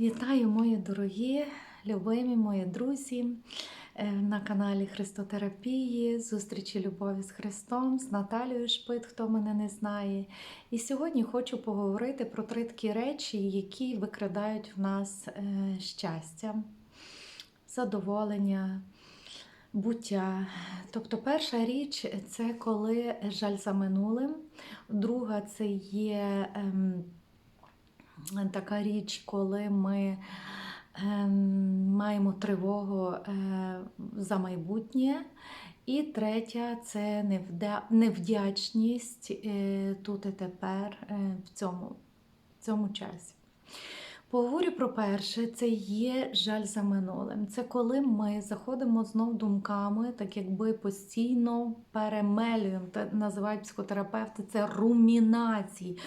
Вітаю, мої дорогі, любимі мої друзі е, на каналі Христотерапії, зустрічі любові з Христом, з Наталією Шпит, хто мене не знає. І сьогодні хочу поговорити про три такі речі, які викрадають в нас е, щастя, задоволення. Буття. Тобто, перша річ це коли жаль за минулим, друга це є ем, така річ, коли ми ем, маємо тривогу е, за майбутнє. І третя це невдячність е, тут і тепер е, в цьому, в цьому часі. Поговорю про перше, це є жаль за минулим. Це коли ми заходимо знов думками, так якби постійно перемелюємо, називають психотерапевти, це румінації.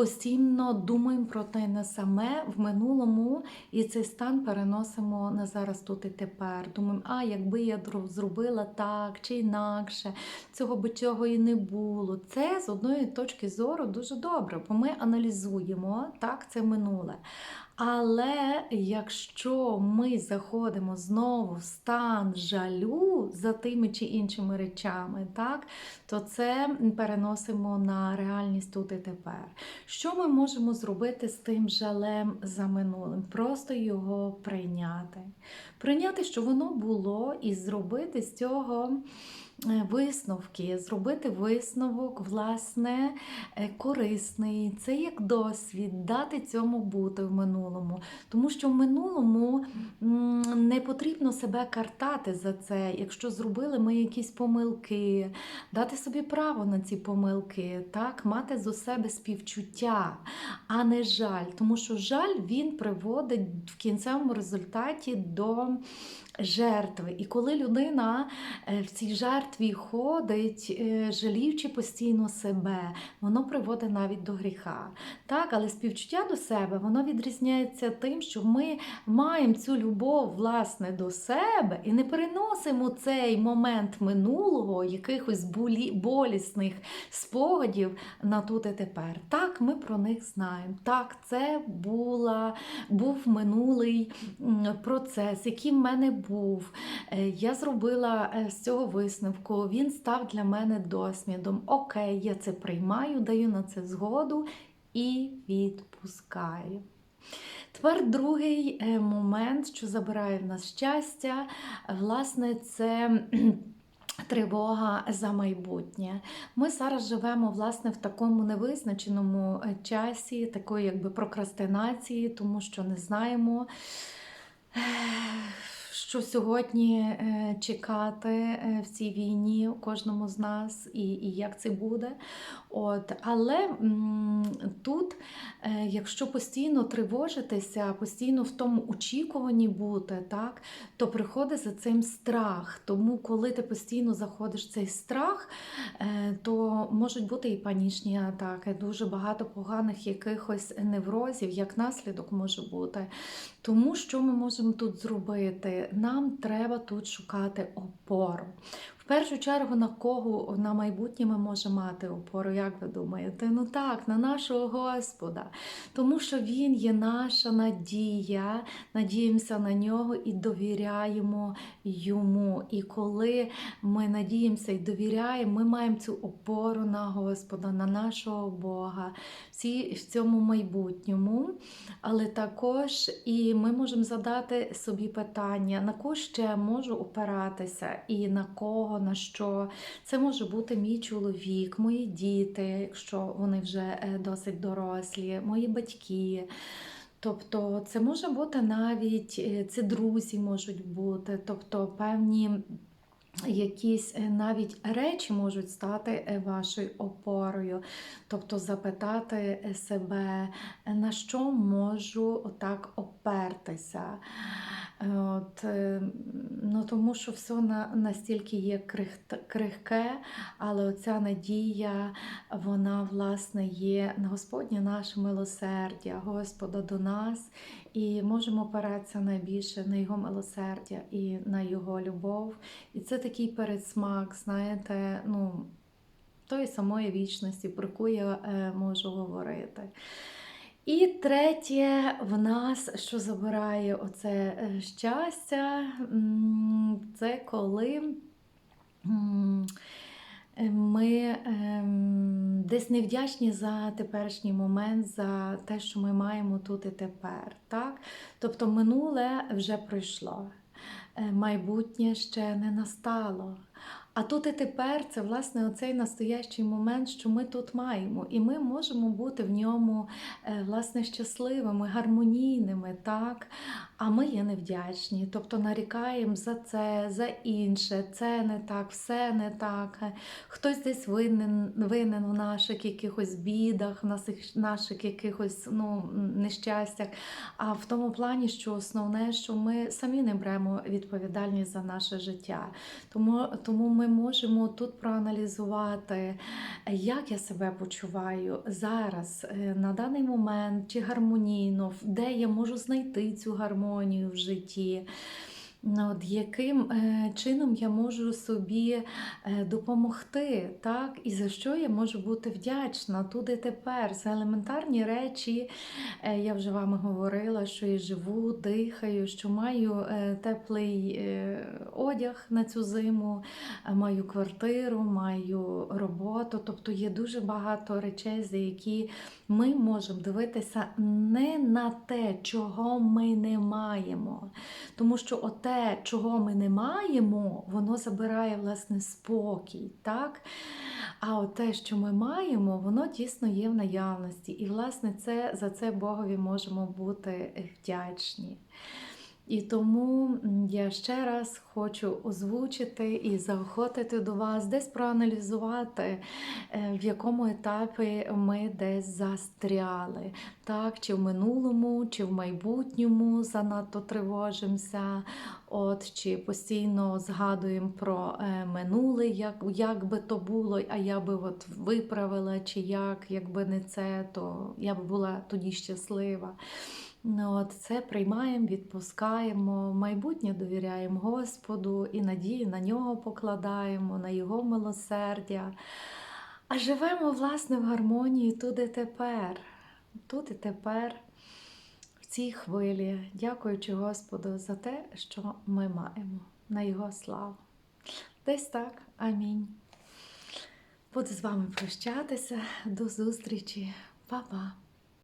Постійно думаємо про те не саме в минулому, і цей стан переносимо на зараз тут і тепер. Думаємо, а якби я зробила так чи інакше, цього би цього і не було. Це з одної точки зору дуже добре, бо ми аналізуємо так, це минуле. Але якщо ми заходимо знову в стан жалю за тими чи іншими речами, так, то це переносимо на реальність тут і тепер. Що ми можемо зробити з тим жалем за минулим? Просто його прийняти. Прийняти, що воно було, і зробити з цього. Висновки, зробити висновок, власне, корисний, це як досвід, дати цьому бути в минулому. Тому що в минулому не потрібно себе картати за це, якщо зробили ми якісь помилки, дати собі право на ці помилки, так, мати з себе співчуття, а не жаль. Тому що жаль він приводить в кінцевому результаті до жертви. І коли людина в цій жертві ходить, е, жаліючи постійно себе, воно приводить навіть до гріха. Так, Але співчуття до себе воно відрізняється тим, що ми маємо цю любов власне до себе і не переносимо цей момент минулого, якихось болі, болісних спогадів на тут і тепер. Так, ми про них знаємо. Так, це була, був минулий процес, який в мене був. Е, я зробила е, з цього висновку, він став для мене досвідом. Окей, я це приймаю, даю на це згоду і відпускаю. Тепер другий е, момент, що забирає в нас щастя, власне, це. Тривога за майбутнє. Ми зараз живемо власне в такому невизначеному часі, такої якби прокрастинації, тому що не знаємо що сьогодні е, чекати е, в цій війні кожному з нас, і і як це буде. От. Але тут, е, якщо постійно тривожитися, постійно в тому очікуванні бути, так, то приходить за цим страх. Тому, коли ти постійно заходиш в цей страх, то можуть бути і панічні атаки, дуже багато поганих якихось неврозів, як наслідок може бути. Тому що ми можемо тут зробити? Нам треба тут шукати опору. Першу чергу, на кого на майбутнє ми можемо мати опору, як ви думаєте? Ну так, на нашого Господа. Тому що Він є наша надія, надіємося на нього і довіряємо йому. І коли ми надіємося і довіряємо, ми маємо цю опору на Господа, на нашого Бога, всі в цьому майбутньому. Але також і ми можемо задати собі питання, на кого ще можу опиратися, і на кого на що. Це може бути мій чоловік, мої діти, якщо вони вже е, досить дорослі, мої батьки. Тобто це може бути навіть е, це друзі можуть бути, тобто певні. Якісь е, навіть речі можуть стати вашою опорою, тобто запитати себе, на що можу отак опертися. От, е, ну, Тому що все на, настільки є крихке, але оця надія, вона власне є на Господнє наше милосердя, Господа до нас, і можемо опиратися найбільше на Його милосердя і на Його любов. І це такий передсмак, знаєте, ну, тої самої вічності, про яку я е, можу говорити. І третє, в нас, що забирає оце е, щастя, це коли ми ем, десь невдячні за теперішній момент, за те, що ми маємо тут і тепер. Так? Тобто минуле вже пройшло, е, майбутнє ще не настало. А тут і тепер це власне оцей настоящий момент, що ми тут маємо, і ми можемо бути в ньому е, власне щасливими, гармонійними, так. А ми є невдячні, тобто нарікаємо за це, за інше, це не так, все не так. Хтось десь винен, винен у наших якихось бідах, в наших, наших якихось ну, нещастях. А в тому плані, що основне, що ми самі не беремо відповідальність за наше життя. Тому, тому ми можемо тут проаналізувати, як я себе почуваю зараз, е, на даний момент, чи гармонійно, де я можу знайти цю гармонію в житті. Ну, От яким е, чином я можу собі е, допомогти, так? І за що я можу бути вдячна тут і тепер. За елементарні речі, е, я вже вам говорила, що я живу, дихаю, що маю теплий одяг на цю зиму, маю квартиру, маю роботу. Тобто є дуже багато речей, за які ми можемо дивитися не на те, чого ми не маємо. Тому що оте, чого ми не маємо, воно забирає власне спокій. так? А от те, що ми маємо, воно дійсно є в наявності. І, власне, це, за це Богові можемо бути вдячні. І тому я ще раз хочу озвучити і заохотити до вас, десь проаналізувати, е, в якому етапі ми десь застряли, так, чи в минулому, чи в майбутньому занадто тривожимося, от, чи постійно згадуємо про е, минуле, як, як би то було, а я би от виправила, чи як, якби не це, то я б була тоді щаслива. Ну, от це приймаємо, відпускаємо, майбутнє довіряємо Господу і надію на нього покладаємо, на Його милосердя. А живемо, власне, в гармонії тут і тепер. Тут і тепер, в цій хвилі, дякуючи Господу за те, що ми маємо, на Його славу. Десь так. Амінь. Буду з вами прощатися. До зустрічі. Па-па.